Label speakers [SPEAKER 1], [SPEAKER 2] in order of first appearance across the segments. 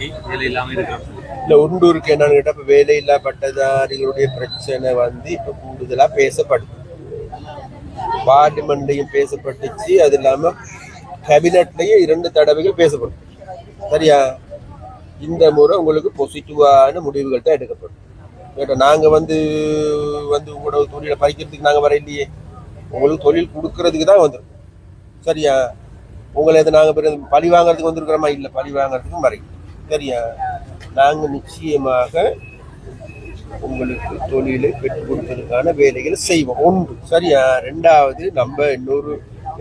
[SPEAKER 1] ஆகி வேலை இல்லாமல் இருக்கிறோம்.
[SPEAKER 2] இல்லை உள்ளூருக்கு என்னன்னு கேட்டால் இப்போ வேலையில்லா பட்டதாரிகளுடைய பிரச்சனை வந்து இப்போ கூடுதலாக பேசப்படுது. பார்லிமெண்ட்லையும் பேசப்பட்டுச்சு. அது இல்லாமல் கேபினட்லையும் இரண்டு தடவைகள் பேசப்படும். சரியா? இந்த முறை உங்களுக்கு பாசிட்டிவான முடிவுகள் தான் எடுக்கப்படும். கேட்டா நாங்கள் வந்து வந்து உங்களோட தொழிலை பறிக்கிறதுக்கு நாங்கள் வர இல்லையே உங்களுக்கு தொழில் கொடுக்கறதுக்கு தான் வந்துடும் சரியா? உங்களை எது நாங்கள் பழி வாங்குறதுக்கு வந்திருக்கிறோமா? இல்லை பழி வாங்குறதுக்கும் வரைக்கும் சரியா நாங்கள் நிச்சயமாக உங்களுக்கு தொழிலை பெற்றுக் கொடுப்பதற்கான வேலைகளை செய்வோம். ஒன்று சரியா? ரெண்டாவது நம்ம இன்னொரு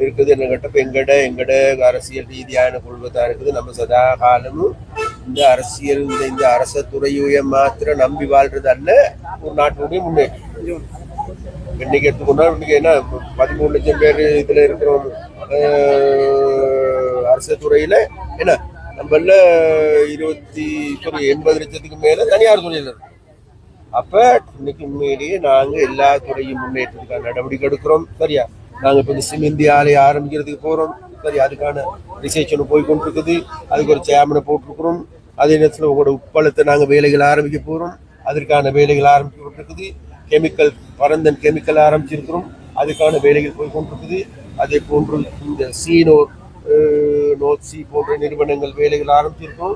[SPEAKER 2] இருக்குது என்ன கேட்டப்ப எங்கட எங்கட அரசியல் ரீதியான கொள்கத்தா இருக்குது. நம்ம சதா காலமும் இந்த அரசியல் இந்த இந்த அரச துறையை மாத்திரம் நம்பி வாழ்றது அல்ல ஒரு நாட்டினுடைய முன்னேற்றம். இன்னைக்கு எடுத்துக்கொண்டா இன்னைக்கு என்ன பதிமூணு லட்சம் பேர் இதுல இருக்கிறோம். அரசு துறையில என்ன? நம்மள இருபத்தி sorry, எண்பது லட்சத்துக்கு மேல தனியார் துறையில இருக்கு அப்ப இன்னைக்கு உண்மையிலேயே நாங்க எல்லா துறையும் முன்னேற்றத்துக்கான நடவடிக்கை எடுக்கிறோம். சரியா? நாங்க இப்ப இந்த சிமெந்தி ஆலை ஆரம்பிக்கிறதுக்கு போறோம். சரி அதுக்கான ரிசர்ச் போய் கொண்டிருக்குது. அதுக்கு ஒரு சேர்மனை போட்டிருக்கிறோம். அதே நேரத்தில் உங்களோட உப்பளத்தை நாங்கள் வேலைகள் ஆரம்பிக்க போகிறோம் அதற்கான வேலைகள் ஆரம்பிச்சு கொண்டிருக்குது. கெமிக்கல் பரந்தன் கெமிக்கல் ஆரம்பிச்சிருக்கிறோம். அதுக்கான வேலைகள் போய் கொண்டிருக்குது. அதே போன்று இந்த சீனோர் நோட்ஸி போன்ற நிறுவனங்கள் வேலைகள் ஆரம்பிச்சிருக்கோம்.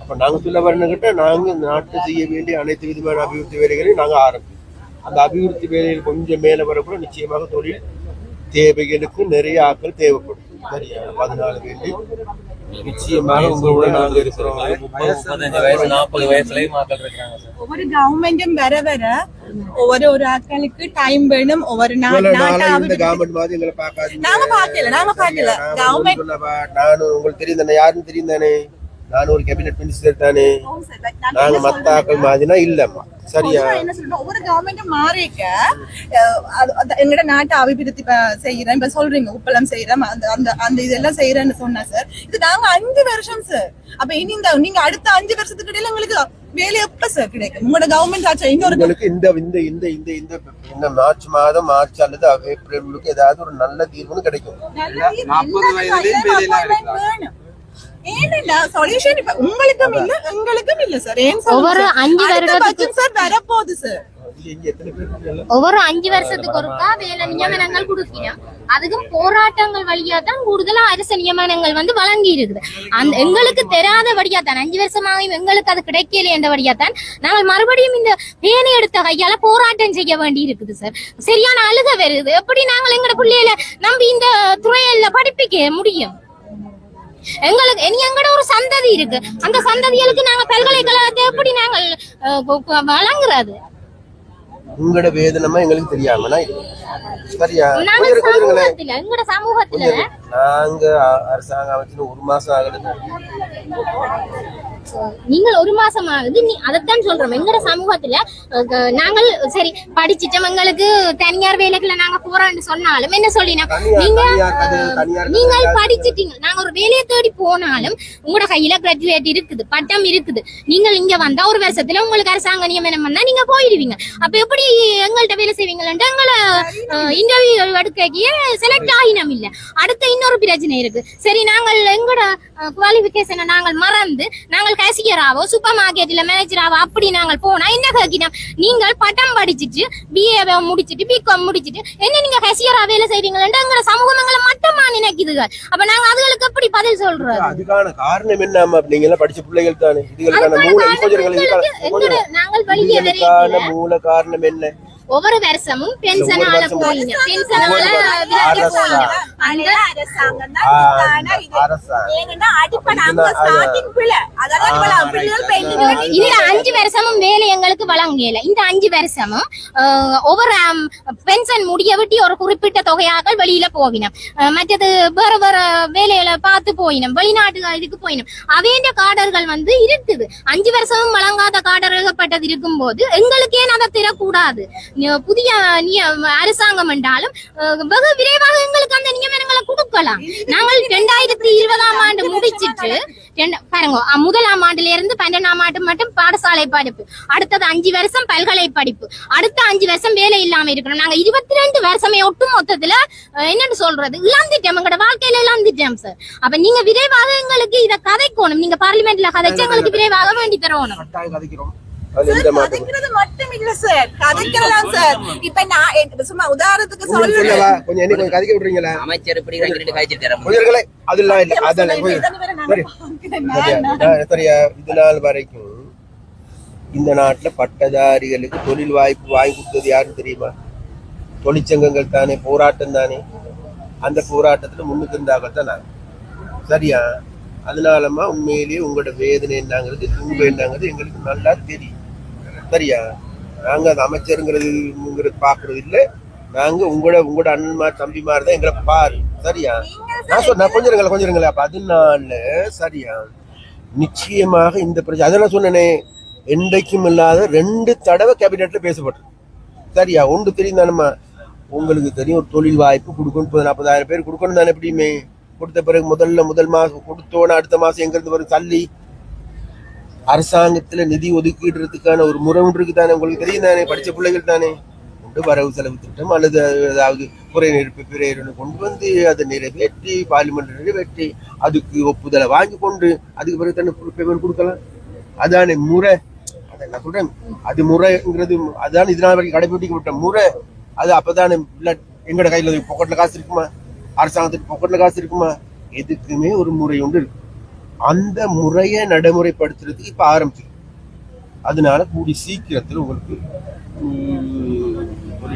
[SPEAKER 2] அப்போ நாங்கள் சொல்ல வரணுங்கிட்ட நாங்கள் இந்த நாட்டில் செய்ய வேண்டிய அனைத்து விதமான அபிவிருத்தி வேலைகளையும் நாங்கள் ஆரம்பிச்சோம் அந்த அபிவிருத்தி வேலைகள் கொஞ்சம் மேலே வரக்கூட நிச்சயமாக தொழில் தேவைகளுக்கு நிறைய ஆட்கள் தேவைப்படும். சரியா? அதனால வேண்டி நிச்சயமாக உங்களோட நாங்க இருக்கிறோம்.
[SPEAKER 1] முப்பத்தஞ்சு வயசு நாற்பது வயசுலயும் மக்கள் இருக்கிறாங்க சார்.
[SPEAKER 3] ஒவ்வொரு கவர்மெண்டும் வர வர ஒவ்வொரு ஒரு ஆட்களுக்கு டைம் வேணும். ஒவ்வொரு நாங்க பார்க்கல நாங்க பார்க்கல.
[SPEAKER 2] நான் ஒண்ணும்
[SPEAKER 3] கவர்மெண்ட்
[SPEAKER 2] சொல்லவா? நானும் உங்களுக்கு தெரியும் தானே யாருன்னு தெரியும் தானே நானும் ஒரு கேபினெட் மினிஸ்டர் தானே? நாங்க மத்த ஆக்கள் மாதிரினா இல்லம்மா. சரியா?
[SPEAKER 3] என்ன சொல்றோம் ஒவ்வொரு கவர்மெண்ட்டும் மாறிக்க எங்கட நாட்டை அபிவிருத்தி செய்யறேன் இப்ப சொல்றீங்க உப்பளம் செய்யறேன் அந்த அந்த அந்த இதெல்லாம் செய்யறேன்னு சொன்னா சார் இது நாங்க அஞ்சு வருஷம் சார் அப்ப இனி இந்த நீங்க அடுத்த அஞ்சு வருஷத்துக்கு இடையில உங்களுக்கு வேலை எப்ப சார் கிடைக்கும்? உங்களோட கவர்மெண்ட் ஆச்சா? இன்னொரு
[SPEAKER 2] உங்களுக்கு இந்த இந்த இந்த இந்த இந்த இந்த மார்ச் மாதம் மார்ச் அல்லது ஏப்ரல் உங்களுக்கு ஏதாவது ஒரு நல்ல தீர்வுன்னு கிடைக்கும்.
[SPEAKER 4] நாற்பது வயதிலேயும்.
[SPEAKER 3] ஏன்னா சொல்யூஷன் இப்ப உங்களுக்கும் இல்ல எங்களுக்கும் இல்ல சார் ஏன்
[SPEAKER 5] ஒவ்வொரு அஞ்சு வருடத்துக்கு
[SPEAKER 3] சார் சார்?
[SPEAKER 5] ஒவ்வொரு வருஷத்துக்கு ஒருக்கா வேலை நியமனங்கள் கொடுக்கணும் அதுக்கும் போராட்டங்கள் வழியா தான் கூடுதலா அரசு நியமனங்கள் வந்து வழங்கி இருக்குது அந்த எங்களுக்கு தெரியாதபடியா தான் அஞ்சு வருஷமாகவும் எங்களுக்கு அது கிடைக்கல என்றபடியா தான் நாங்கள் மறுபடியும் இந்த பேணி எடுத்த கையால போராட்டம் செய்ய வேண்டி இருக்குது சார் சரியான அழுக வருது. எப்படி நாங்கள் எங்களோட பிள்ளைகளை நம்பி இந்த துறையில படிப்பிக்க முடியும்? எங்களுக்கு இனி எங்கட ஒரு சந்ததி இருக்கு. அந்த சந்ததிகளுக்கு நாங்க பல்கலைக்கழகத்தை எப்படி நாங்கள் வழங்குறது?
[SPEAKER 2] உங்களோட வேதனமா எங்களுக்கு தெரியாமனா. சரியா?
[SPEAKER 5] எங்கட சமூகத்துல.
[SPEAKER 2] நாங்க அரசாங்கம் அமைச்சு ஒரு மாசம் ஆகுது
[SPEAKER 5] நீங்கள் ஒரு மாசம் ஆகுது நீ அதைத்தான் சொல்றோம். எங்கட சமூகத்துல நாங்கள் சரி படிச்சிட்டோம் எங்களுக்கு தனியார் வேலைக்குள்ள நாங்க போறோம்னு சொன்னாலும் என்ன சொல்லினா நீங்க நீங்கள். படிச்சிட்டீங்க. நாங்க ஒரு வேலையை தேடி போனாலும் உங்களோட கையில கிராஜுவேட் இருக்குது பட்டம் இருக்குது. நீங்கள் இங்க வந்தா ஒரு வருஷத்துல உங்களுக்கு அரசாங்க நியமனம் பண்ணா நீங்க போயிடுவீங்க. அப்ப எப்படி எங்கள்கிட்ட வேலை செய்வீங்களான்ட்டு எங்களை இன்டர்வியூ எடுக்கையே செலக்ட் ஆகினம் இல்ல. அடுத்த இன்னொரு பிரச்சனை இருக்கு. சரி நாங்கள் எங்களோட குவாலிபிகேஷனை நாங்கள் மறந்து நாங்கள் கேசியராவோ சூப்பர் மார்க்கெட்ல மேனேஜராவோ அப்படி நாங்கள் போனா என்ன கேட்கணும் நீங்கள் பட்டம் படிச்சுட்டு பிஏ முடிச்சிட்டு பிகாம் முடிச்சிட்டு என்ன நீங்க கேசியரா வேலை செய்றீங்களா எங்களோட சமூகம் எங்களை மட்டமா நினைக்குதுங்க அப்ப நாங்க அதுகளுக்கு எப்படி பதில் சொல்றது?
[SPEAKER 2] அதுக்கான காரணம் என்ன? நீங்க எல்லாம் படிச்ச பிள்ளைகள் தானே. இதுகளுக்கான
[SPEAKER 5] நாங்கள்
[SPEAKER 2] மூல காரணம் என்ன?
[SPEAKER 5] ஒவ்வொரு வருஷமும் பென்ஷன்
[SPEAKER 2] ஒவ்வொரு
[SPEAKER 5] ஆள
[SPEAKER 2] வருஷமும்
[SPEAKER 5] போயிங்க. பென்ஷன் ஆள
[SPEAKER 2] ஒவ்வொரு
[SPEAKER 5] விலகி
[SPEAKER 2] அரசா.
[SPEAKER 5] போயிங்க
[SPEAKER 3] அந்த அரசாங்கம்.
[SPEAKER 5] இந்த அஞ்சு வருஷமும் வேலை எங்களுக்கு வழங்கல. இந்த அஞ்சு வருஷமும் ஒவ்வொரு பென்ஷன் முடிய விட்டு ஒரு குறிப்பிட்ட தொகையாக வெளியில போவினோம். மற்றது வேற வேற வேலையில பார்த்து போயினோம். வெளிநாட்டு இதுக்கு போயினோம். அவேண்ட காடர்கள் வந்து இருக்குது. அஞ்சு வருஷமும் வழங்காத காடர் ஏகப்பட்டது இருக்கும்போது எங்களுக்கு ஏன் அதை தரக்கூடாது புதிய அரசாங்கம் என்றாலும் வெகு விரைவாக எங்களுக்கு அந்த நியமனங்களை கொடுக்கலாம். நாங்கள் ரெண்டாயிரத்தி இருபதாம் ஆண்டு முடிச்சிட்டு பாருங்க முதலாம் ஆண்டுல இருந்து பன்னெண்டாம் ஆண்டு மட்டும் பாடசாலை படிப்பு அடுத்தது அஞ்சு வருஷம் பல்கலை படிப்பு அடுத்த அஞ்சு வருஷம் வேலை இல்லாம இருக்கணும். நாங்க இருபத்தி ரெண்டு வருஷமே ஒட்டு மொத்தத்துல என்னன்னு சொல்றது? இழந்துட்டோம். எங்களோட வாழ்க்கையில இழந்துட்டோம் சார் அப்ப நீங்க விரைவாக எங்களுக்கு இத கதைக்கணும். நீங்க பார்லிமெண்ட்ல கதைச்சு எங்களுக்கு விரைவாக வேண்டி தரணும்.
[SPEAKER 3] கதைக்கிறது மட்டும் இல்ல சார் கதைக்கலாம் சார் இப்ப நான் சும்மா உதாரணத்துக்கு
[SPEAKER 2] உங்களுக்கு
[SPEAKER 3] சொல்றேன்
[SPEAKER 2] சொல்லவா? கொஞ்சம் என்ன கொஞ்சம் கதைக்க விடுறீங்களா
[SPEAKER 4] அமைச்சர் இப்படி ரெண்டு
[SPEAKER 2] கொஞ்சர்களே அதெல்லாம் இல்ல. சரி. சரியா இது நாள் வரைக்கும் இந்த நாட்டுல பட்டதாரிகளுக்கு தொழில் வாய்ப்பு வாங்கி கொடுத்தது யாருன்னு தெரியுமா? தொழிற்சங்கங்கள் தானே போராட்டம் தானே. அந்த போராட்டத்துல முன்னுக்கு இருந்தார்கள் தான் நாங்க. சரியா? அதனாலமா உண்மையிலேயே உங்களோட வேதனை என்னங்கிறது துன்ப என்னங்கிறது எங்களுக்கு நல்லா தெரியும். சரியா நாங்கள் அது அமைச்சருங்கிறதுங்கிறது பார்க்கறது இல்லை. நாங்கள் உங்களோட உங்களோட அண்ணன்மார் தம்பிமார் தான் எங்களை பாரு. சரியா? நான் சொன்ன கொஞ்சம் இருங்களேன் கொஞ்சம் அதனால சரியா? நிச்சயமாக இந்த பிரச்சனை அதெல்லாம் சொன்னனே. என்றைக்கும் இல்லாத ரெண்டு தடவை கேபினெட்ல பேசப்பட்டது. சரியா? ஒன்று தெரியும் தானம்மா. உங்களுக்கு தெரியும் ஒரு தொழில் வாய்ப்பு கொடுக்கணும் முப்பது நாற்பதாயிரம் பேர் கொடுக்கணும் தானே எப்படியுமே. கொடுத்த பிறகு முதல்ல முதல் மாதம் கொடுத்தோன்னு அடுத்த மாதம் எங்கேருந்து வரும்? தள்ளி. அரசாங்கத்துல நிதி ஒதுக்கிடுறதுக்கான ஒரு முறை ஒன்று இருக்கு தானே உங்களுக்கு தெரியும் தானே படிச்ச பிள்ளைகள் தானே? கொண்டு வரவு செலவு திட்டம் அல்லது ஏதாவது குறை நெருப்பு பிறையர்னு கொண்டு வந்து அதை நிறைவேற்றி பார்லிமெண்ட் நிறைவேற்றி அதுக்கு ஒப்புதலை வாங்கி கொண்டு அதுக்கு பிறகு தானே பேமெண்ட் கொடுக்கலாம்? அதானே முறை. அதை நான் சொல்றேன். அது முறைங்கிறது அதான் இதனால வரைக்கும் கடைபிடிக்கப்பட்ட முறை. அது அப்பதானே எங்களோட கையில் கையில காசு இருக்குமா? அரசாங்கத்துக்கு பொக்கெட்ல காசு இருக்குமா? எதுக்குமே ஒரு முறை உண்டு இருக்கு. அந்த முறையை நடைமுறைப்படுத்துறதுக்கு இப்போ ஆரம்பிச்சிருக்கு அதனால கூடி சீக்கிரத்தில் உங்களுக்கு